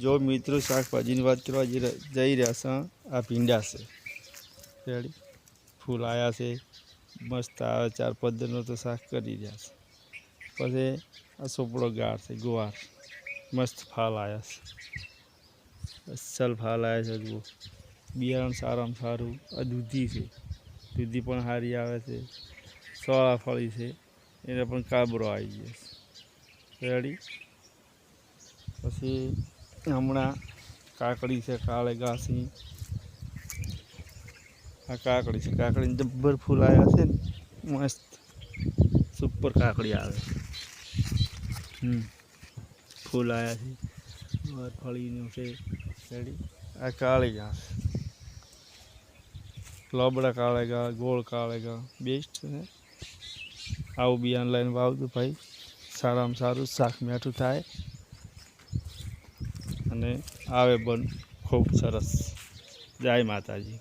જો મિત્રો શાકભાજીની વાત કરવા જઈ રહ્યા- છે, આ ભીંડા છે. રેડી? ફૂલ આવ્યા છે. મસ્ત આવે ચાર પદ્ધતિનો તો શાક કરી રહ્યા છે. પછી આ સોપડો ગાળ છે, ગુવાર. મસ્ત ફાલ આવ્યા છે. અસલ ફાલ આવ્યા છે જુઓ. બિયારણ સારામાં સારું. આ દૂધી છે. દૂધી પણ સારી આવે છે. સોળા ફળી છે. એને પણ કાબરો આવી ગયો છે. રેડી? પછી હમણાં કાકડી છે કાળે ઘાસી આ કાકડી છે કાકડીને જબ્બર ફૂલ આવ્યા છે ને મસ્ત સુપર કાકડી આવે હમ ફૂલ આવ્યા છે વાર ફળીનું છે રેડી આ કાળી ઘાસ લોબડા કાળેગા ગોળ કાળેગા બેસ્ટ છે આવું બિયાન લઈને વાવજો ભાઈ સારામાં સારું શાક મીઠું થાય અને આવે બન ખૂબ સરસ. જય માતાજી.